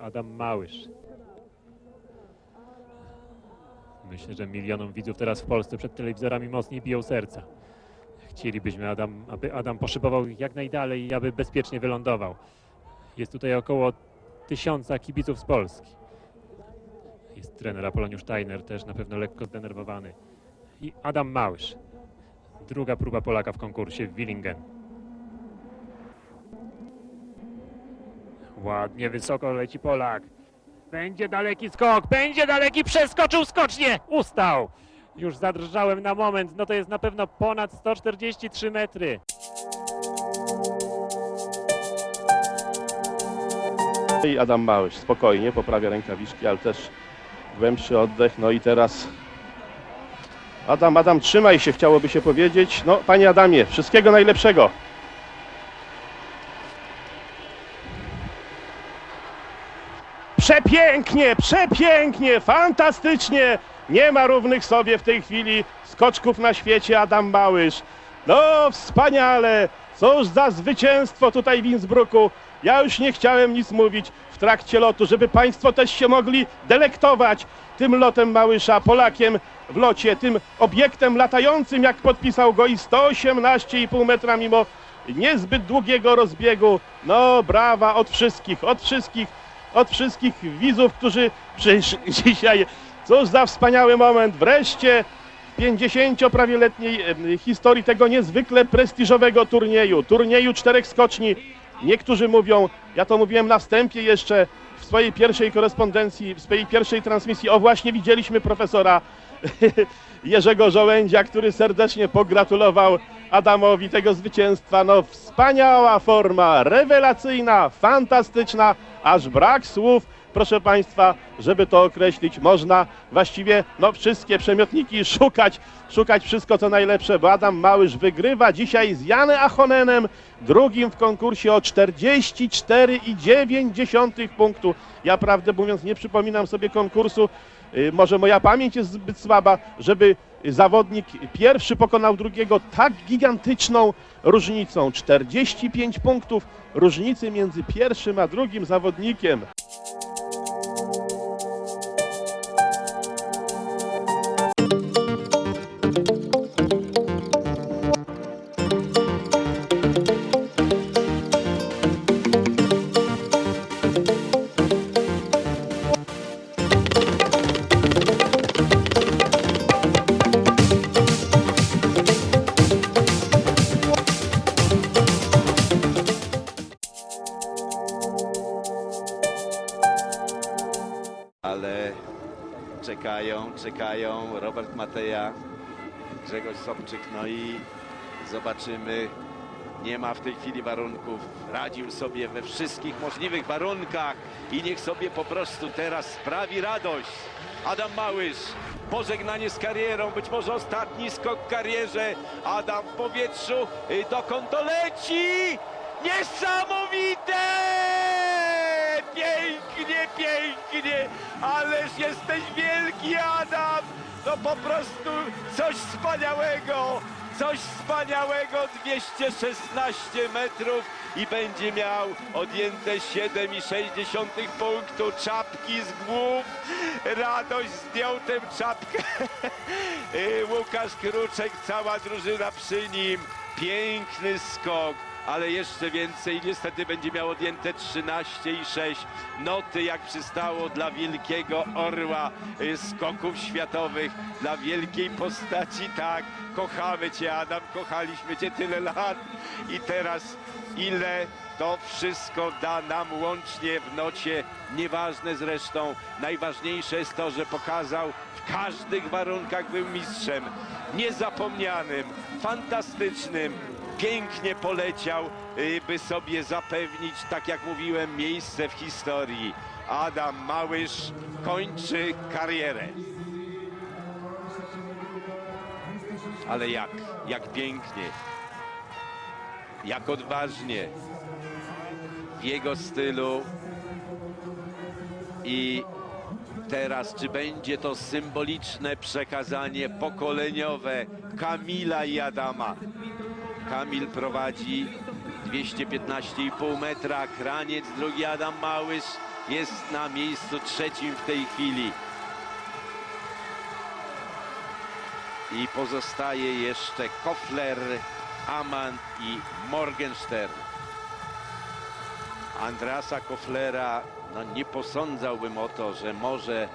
Adam Małysz. Myślę, że milionom widzów teraz w Polsce przed telewizorami mocniej biją serca. Chcielibyśmy, Adam, aby Adam poszybował jak najdalej i aby bezpiecznie wylądował. Jest tutaj około tysiąca kibiców z Polski. Jest trener Apoloniusz Steiner, też na pewno lekko zdenerwowany. I Adam Małysz. Druga próba Polaka w konkursie w Willingen. Ładnie wysoko leci Polak. Będzie daleki skok, będzie daleki, przeskoczył skocznie, ustał. Już zadrżałem na moment, no to jest na pewno ponad 143 metry. I Adam Małysz spokojnie poprawia rękawiczki, ale też głębszy oddech. No i teraz Adam, Adam, trzymaj się, chciałoby się powiedzieć. No, panie Adamie, wszystkiego najlepszego. Przepięknie, przepięknie, fantastycznie. Nie ma równych sobie w tej chwili skoczków na świecie Adam Małysz. No, wspaniale. Cóż za zwycięstwo tutaj w Innsbrucku. Ja już nie chciałem nic mówić w trakcie lotu, żeby Państwo też się mogli delektować tym lotem Małysza, Polakiem w locie, tym obiektem latającym, jak podpisał go i 118,5 metra mimo niezbyt długiego rozbiegu. No, brawa od wszystkich, od wszystkich, od wszystkich widzów, którzy przyszli dzisiaj. Cóż za wspaniały moment. Wreszcie 50 prawie letniej em, historii tego niezwykle prestiżowego turnieju, turnieju czterech skoczni. Niektórzy mówią, ja to mówiłem na wstępie jeszcze w swojej pierwszej korespondencji, w swojej pierwszej transmisji, o właśnie widzieliśmy profesora Jerzego Żołędzia, który serdecznie pogratulował Adamowi tego zwycięstwa. No wspaniała forma, rewelacyjna, fantastyczna, aż brak słów proszę Państwa, żeby to określić, można właściwie no, wszystkie przemiotniki szukać, szukać wszystko co najlepsze, bo Adam Małysz wygrywa dzisiaj z Janem Achonenem, drugim w konkursie o 44,9 punktu. Ja prawdę mówiąc nie przypominam sobie konkursu, y, może moja pamięć jest zbyt słaba, żeby zawodnik pierwszy pokonał drugiego tak gigantyczną różnicą. 45 punktów różnicy między pierwszym a drugim zawodnikiem. Ale czekają, czekają Robert Mateja, Grzegorz Sobczyk, no i zobaczymy. Nie ma w tej chwili warunków. Radził sobie we wszystkich możliwych warunkach i niech sobie po prostu teraz sprawi radość. Adam Małysz, pożegnanie z karierą, być może ostatni skok w karierze. Adam w powietrzu, y, dokąd to leci? Niesamowite! Pięknie, pięknie, ależ jesteś wielki Adam! No po prostu coś wspaniałego, coś wspaniałego, 216 metrów i będzie miał odjęte 7,6 punktu, czapki z głów, radość zdjął tę czapkę, Y, Łukasz Kruczek, cała drużyna przy nim, piękny skok ale jeszcze więcej. Niestety będzie miał odjęte 13,6 noty, jak przystało dla wielkiego orła y, skoków światowych, dla wielkiej postaci. Tak, kochamy Cię, Adam, kochaliśmy Cię tyle lat i teraz ile to wszystko da nam łącznie w nocie, nieważne zresztą. Najważniejsze jest to, że pokazał w każdych warunkach był mistrzem, niezapomnianym, fantastycznym, pięknie poleciał, y, by sobie zapewnić, tak jak mówiłem, miejsce w historii. Adam Małysz kończy karierę. Ale jak? Jak pięknie. Jak odważnie. W jego stylu. I teraz, czy będzie to symboliczne przekazanie pokoleniowe Kamila i Adama? Kamil prowadzi 215,5 metra, Kraniec, drugi Adam Małysz, jest na miejscu trzecim w tej chwili. I pozostaje jeszcze Kofler, Aman i Morgenstern. Andrasa Koflera, no nie posądzałbym o to, że może